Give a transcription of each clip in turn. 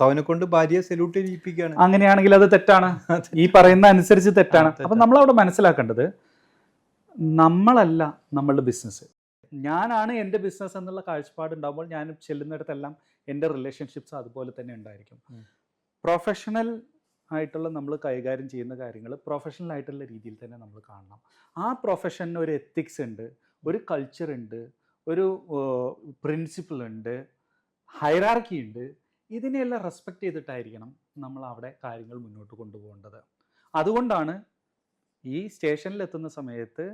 ഭർത്താവിനെ കൊണ്ട് ഭാര്യയെ സെല്യൂട്ട് ചെയ്യിപ്പിക്കുകയാണ്. അങ്ങനെയാണെങ്കിൽ അത് തെറ്റാണ്. ഈ പറയുന്ന അനുസരിച്ച് തെറ്റാണ്. അപ്പം നമ്മൾ അവിടെ മനസ്സിലാക്കേണ്ടത് നമ്മളല്ല നമ്മളുടെ ബിസിനസ് ഞാനാണ് എന്റെ ബിസിനസ് എന്നുള്ള കാഴ്ചപ്പാട് ഉണ്ടാകുമ്പോൾ ഞാൻ ചെല്ലുന്നിടത്തെല്ലാം എന്റെ റിലേഷൻഷിപ്സ് അതുപോലെ തന്നെ ഉണ്ടായിരിക്കും. പ്രൊഫഷണൽ ആയിട്ടുള്ള നമ്മൾ കൈകാര്യം ചെയ്യുന്ന കാര്യങ്ങൾ പ്രൊഫഷണൽ ആയിട്ടുള്ള രീതിയിൽ തന്നെ നമ്മൾ കാണണം. ആ പ്രൊഫഷന് ഒരു എത്തിക്സ് ഉണ്ട് ഒരു കൾച്ചർ ഉണ്ട് ഒരു പ്രിൻസിപ്പിൾ ഉണ്ട് ഹൈറാർക്കി ഉണ്ട്. ഇതിനെയെല്ലാം റെസ്പെക്റ്റ് ചെയ്തിട്ടായിരിക്കണം നമ്മൾ അവിടെ കാര്യങ്ങൾ മുന്നോട്ട് കൊണ്ടുപോകേണ്ടത്. അതുകൊണ്ടാണ് ഈ സ്റ്റേഷനിൽ എത്തുന്ന സമയത്ത്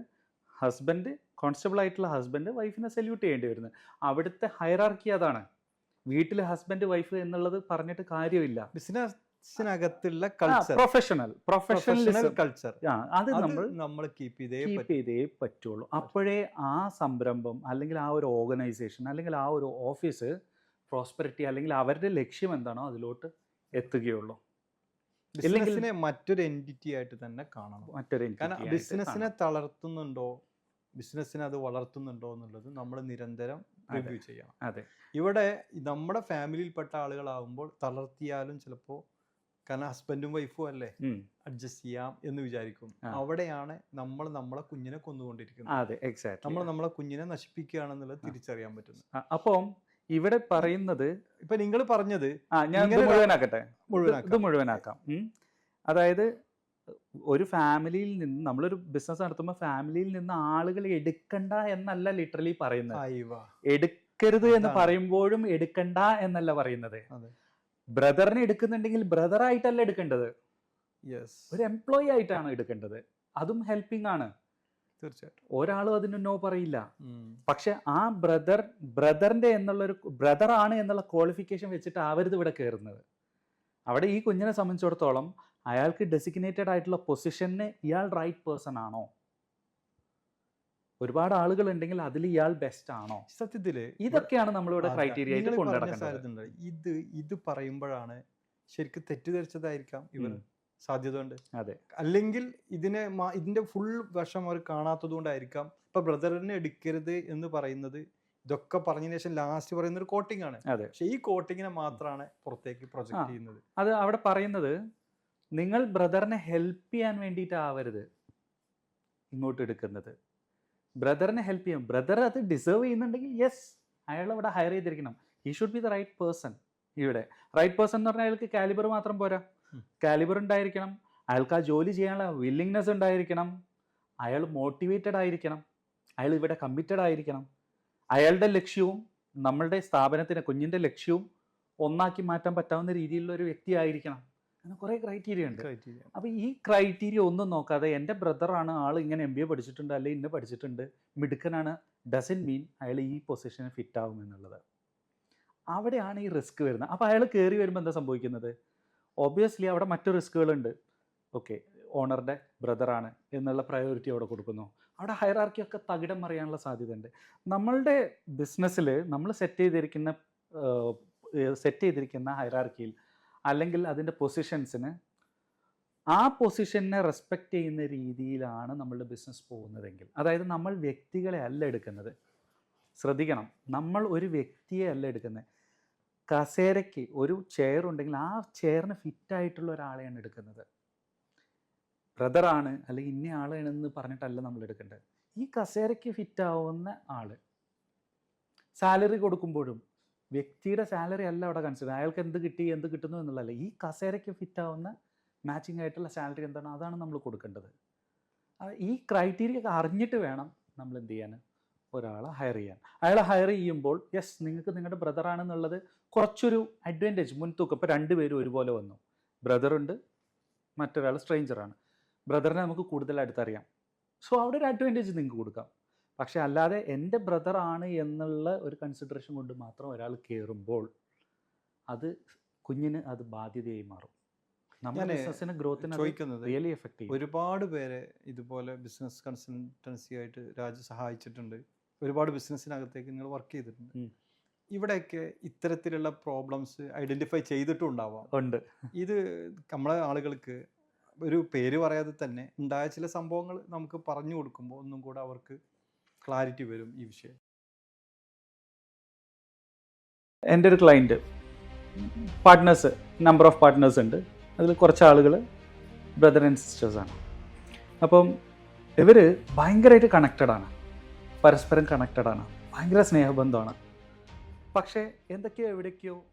ഹസ്ബൻഡ് കോൺസ്റ്റബിൾ ആയിട്ടുള്ള ഹസ്ബൻഡ് വൈഫിനെ സല്യൂട്ട് ചെയ്യേണ്ടി വരുന്നത്. അവിടുത്തെ ഹയറാർക്കി അതാണ്. വീട്ടിൽ ഹസ്ബൻഡ് വൈഫ് എന്നുള്ളത് പറഞ്ഞിട്ട് കാര്യമില്ല. ബിസിനസ്സിനകത്തുള്ള culture professional professional professional culture അത് നമ്മൾ നമ്മൾ കീപ്പ് ചെയ്തേ കീപ്പ് ചെയ്തേ പറ്റുള്ളൂ. അപ്പോഴേ ആ സംരംഭം അല്ലെങ്കിൽ ആ ഒരു ഓർഗനൈസേഷൻ അല്ലെങ്കിൽ ആ ഒരു ഓഫീസ് പ്രോസ്പെറിറ്റി അല്ലെങ്കിൽ അവരുടെ ലക്ഷ്യം എന്താണോ അതിലോട്ട് എത്തുകയുള്ളൂ. ബിസിനസിനെ മറ്റൊരു എന്റിറ്റി ആയിട്ട് തന്നെ കാണണം. മറ്റൊരു കാരണം ബിസിനസ്സിനെ. തളർത്തുന്നുണ്ടോ? ബിസിനസ്സിനെ അത് വളർത്തുന്നുണ്ടോ എന്നുള്ളത് നമ്മൾ നിരന്തരം റിവ്യൂ ചെയ്യണം. അതെ. ഇവിടെ നമ്മുടെ ഫാമിലിയിൽപ്പെട്ട ആളുകളാവുമ്പോൾ തളർത്തിയാലും ചിലപ്പോൾ കാരണം ഹസ്ബൻഡും വൈഫും അല്ലേ? അഡ്ജസ്റ്റ് ചെയ്യാം എന്ന് വിചാരിക്കും. അവിടെയാണ് നമ്മൾ നമ്മളെ കുഞ്ഞിനെ കൊന്നുകൊണ്ടിരിക്കുന്നത്. അതെ എക്സാക്ട് നമ്മൾ നമ്മളെ കുഞ്ഞിനെ നശിപ്പിക്കുകയാണെന്നുള്ളത് തിരിച്ചറിയാൻ പറ്റുന്നു അപ്പം ഇവിടെ പറയുന്നത് ഇപ്പൊ നിങ്ങൾ പറഞ്ഞത് ആ ഞാൻ ഇത് മുഴുവനാക്കട്ടെ. ഇത് മുഴുവനാക്കാം. അതായത് ഒരു ഫാമിലിയിൽ നിന്ന് നമ്മളൊരു ബിസിനസ് നടത്തുമ്പോൾ ഫാമിലിയിൽ നിന്ന് ആളുകൾ എടുക്കണ്ട എന്നല്ല ലിറ്ററലി പറയുന്നത്. എടുക്കരുത് എന്ന് പറയുമ്പോഴും എടുക്കണ്ട എന്നല്ല പറയുന്നത്. ബ്രദറിനെ എടുക്കുന്നുണ്ടെങ്കിൽ ബ്രദറായിട്ടല്ല എടുക്കേണ്ടത്. ഒരു എംപ്ലോയി ആയിട്ടാണ് എടുക്കേണ്ടത്. അതും ഹെൽപ്പിംഗ് ആണ്. തീർച്ചയായിട്ടും. ഒരാളും അതിന് നോ പറയില്ല. പക്ഷെ ആ ബ്രദർ ബ്രദറിന്റെ എന്നുള്ളൊരു ബ്രദർ ആണ് എന്നുള്ള ക്വാളിഫിക്കേഷൻ വെച്ചിട്ട് ആവരുത് ഇവിടെ കയറുന്നത് അവിടെ ഈ കുഞ്ഞിനെ സംബന്ധിച്ചിടത്തോളം അയാൾക്ക് ഡെസിഗ്നേറ്റഡ് ആയിട്ടുള്ള പൊസിഷന് ഇയാൾ റൈറ്റ് പേഴ്സൺ ആണോ? ഒരുപാട് ആളുകൾ ഉണ്ടെങ്കിൽ അതിൽ ഇയാൾ ബെസ്റ്റ് ആണോ? സത്യത്തിൽ ഇതൊക്കെയാണ് നമ്മളിവിടെ. ക്രൈറ്റീരിയ ആയിട്ട്. ഇത് ഇത് പറയുമ്പോഴാണ് ശരിക്കും തെറ്റിദ്ധരിച്ചതായിരിക്കാം ഇവർ. ഉം. സാധ്യത ഉണ്ട് അതെ. അല്ലെങ്കിൽ ഇതിനെ ഇതിന്റെ ഫുൾ വശം അവർ കാണാത്തത് കൊണ്ടായിരിക്കാം ഇപ്പൊ ബ്രദറിനെ എടുക്കരുത് എന്ന് പറയുന്നത് ഇതൊക്കെ പറഞ്ഞതിന് ശേഷം ലാസ്റ്റ് പറയുന്ന ഒരു കോട്ടിംഗ് ആണ്. പക്ഷെ ഈ കോട്ടിങ്ങിനെ മാത്രമാണ് പുറത്തേക്ക് പ്രൊജക്ട് ചെയ്യുന്നത്. അത് അവിടെ പറയുന്നത് നിങ്ങൾ ബ്രദറിനെ ഹെൽപ്പ് ചെയ്യാൻ വേണ്ടിയിട്ട് ആവരുത് ഇങ്ങോട്ട് എടുക്കുന്നത്. ബ്രദറിനെ ഹെൽപ്പ് ചെയ്യാം. ബ്രദർ അത് ഡിസേർവ് ചെയ്യുന്നുണ്ടെങ്കിൽ യെസ് അയാൾ അവിടെ ഹയർ ചെയ്തിരിക്കണം. ഈ should be the right person ഇവിടെ. റൈറ്റ് പേഴ്സൺ എന്ന് പറഞ്ഞാൽ അയാൾക്ക് കാലിബർ മാത്രം പോരാ. കാലിബർ ഉണ്ടായിരിക്കണം. അയാൾക്ക് ആ ജോലി ചെയ്യാനുള്ള വില്ലിങ്നെസ് ഉണ്ടായിരിക്കണം. അയാൾ മോട്ടിവേറ്റഡ് ആയിരിക്കണം. അയാൾ ഇവിടെ കമ്മിറ്റഡ് ആയിരിക്കണം. അയാളുടെ ലക്ഷ്യവും നമ്മളുടെ സ്ഥാപനത്തിന് കുഞ്ഞിന്റെ ലക്ഷ്യവും ഒന്നാക്കി മാറ്റാൻ പറ്റാവുന്ന രീതിയിലുള്ള ഒരു വ്യക്തി ആയിരിക്കണം. അങ്ങനെ കുറേ ക്രൈറ്റീരിയ ഉണ്ട്. അപ്പോൾ ഈ ക്രൈറ്റീരിയ ഒന്നും നോക്കാതെ എന്റെ ബ്രദറാണ് ആൾ ഇങ്ങനെ എം ബി എ പഠിച്ചിട്ടുണ്ട് അല്ലെങ്കിൽ ഇന്ന പഠിച്ചിട്ടുണ്ട് മിടുക്കനാണ് ഡസൻ മീൻ അയാൾ ഈ പൊസിഷന് ഫിറ്റ് ആകും എന്നുള്ളത്. അവിടെയാണ് ഈ റിസ്ക് വരുന്നത്. അപ്പോൾ അയാൾ കയറി വരുമ്പോൾ എന്താ സംഭവിക്കുന്നത്? ഒബിയസ്ലി അവിടെ മറ്റു റിസ്കുകളുണ്ട് ഓക്കെ ഓണറുടെ ബ്രദറാണ് എന്നുള്ള പ്രയോറിറ്റി അവിടെ കൊടുക്കുന്നു. അവിടെ ഹയറാർക്കിയൊക്കെ തകിടം മറിയാനുള്ള സാധ്യതയുണ്ട്. നമ്മളുടെ ബിസിനസ്സിൽ നമ്മൾ സെറ്റ് ചെയ്തിരിക്കുന്ന സെറ്റ് ചെയ്തിരിക്കുന്ന ഹൈറാർക്കിയിൽ അല്ലെങ്കിൽ അതിന്റെ പൊസിഷൻസിന് ആ പൊസിഷനെ റെസ്പെക്റ്റ് ചെയ്യുന്ന രീതിയിലാണ് നമ്മളുടെ ബിസിനസ് പോകുന്നതെങ്കിൽ. അതായത് നമ്മൾ വ്യക്തികളെ അല്ല എടുക്കുന്നത്. ശ്രദ്ധിക്കണം. നമ്മൾ ഒരു വ്യക്തിയെ അല്ല എടുക്കുന്നത്. കസേരയ്ക്ക് ഒരു ചെയർ ഉണ്ടെങ്കിൽ ആ ചെയറിന് ഫിറ്റായിട്ടുള്ള ഒരാളെയാണ് എടുക്കുന്നത്. ബ്രദറാണ് അല്ലെങ്കിൽ ഇന്ന ആളാണെന്ന് പറഞ്ഞിട്ടല്ല നമ്മൾ എടുക്കേണ്ടത്. ഈ കസേരയ്ക്ക് ഫിറ്റാവുന്ന ആൾ സാലറി കൊടുക്കുമ്പോഴും വ്യക്തിയുടെ സാലറി അല്ല അവിടെ കൺസിഡർ അയാൾക്ക് എന്ത് കിട്ടി എന്ത് കിട്ടുന്നു എന്നുള്ളതല്ല. ഈ കസേരയ്ക്ക് ഫിറ്റാവുന്ന മാച്ചിങ് ആയിട്ടുള്ള സാലറി എന്താണ്? അതാണ് നമ്മൾ കൊടുക്കേണ്ടത്. ഈ ക്രൈറ്റീരിയ അറിഞ്ഞിട്ട് വേണം നമ്മൾ എന്ത് ചെയ്യാൻ. ഒരാളെ ഹയർ ചെയ്യാൻ. അയാളെ ഹയർ ചെയ്യുമ്പോൾ യെസ് നിങ്ങൾക്ക് നിങ്ങളുടെ ബ്രദറാണെന്നുള്ളത് കുറച്ചൊരു അഡ്വാന്റേജ് മുൻതൂക്കം. ഇപ്പോൾ രണ്ടുപേരും ഒരുപോലെ വന്നു. ബ്രദറുണ്ട് മറ്റൊരാൾ സ്ട്രേഞ്ചറാണ് ബ്രദറിനെ നമുക്ക് കൂടുതൽ അടുത്തറിയാം. സോ അവിടെ ഒരു അഡ്വാന്റേജ് നിങ്ങൾക്ക് കൊടുക്കാം. പക്ഷേ അല്ലാതെ എന്റെ ബ്രദറാണ് ആണ് എന്നുള്ള ഒരു കൺസിഡറേഷൻ കൊണ്ട് മാത്രം ഒരാൾ കയറുമ്പോൾ അത് കുഞ്ഞിന് അത് ബാധ്യതയായി മാറും. നമ്മുടെ ഞാൻ ബിസിനസ്സിന് ഗ്രോത്തിന് ചോദിക്കുന്നത് റിയലി ഒരുപാട് പേരെ ഇതുപോലെ ബിസിനസ് കൺസൾട്ടൻസി ആയിട്ട് രാജു സഹായിച്ചിട്ടുണ്ട്. ഒരുപാട് ബിസിനസ്സിനകത്തേക്ക് നിങ്ങൾ വർക്ക് ചെയ്തിട്ടുണ്ട്. ഇവിടെയൊക്കെ ഇത്തരത്തിലുള്ള പ്രോബ്ലംസ് ഐഡന്റിഫൈ ചെയ്തിട്ടും ഉണ്ടാവാം. ഉണ്ട്. ഇത് നമ്മളെ ആളുകൾക്ക് ഒരു പേര് പറയാതെ തന്നെ ഉണ്ടായ ചില സംഭവങ്ങൾ നമുക്ക് പറഞ്ഞു കൊടുക്കുമ്പോൾ ഒന്നും കൂടെ അവർക്ക് ക്ലാരിറ്റി വരും ഈ വിഷയം. എന്റെ ഒരു client partners number of partners ഉണ്ട്. അതിൽ കുറച്ച് ആളുകൾ ബ്രദർ ആൻഡ് സിസ്റ്റേഴ്സാണ് അപ്പം ഇവർ ഭയങ്കരമായിട്ട് കണക്റ്റഡ് ആണ്. പരസ്പരം കണക്റ്റഡ് ആണ്. ഭയങ്കര സ്നേഹബന്ധമാണ്. പക്ഷേ എന്തൊക്കെയോ എവിടേക്കോ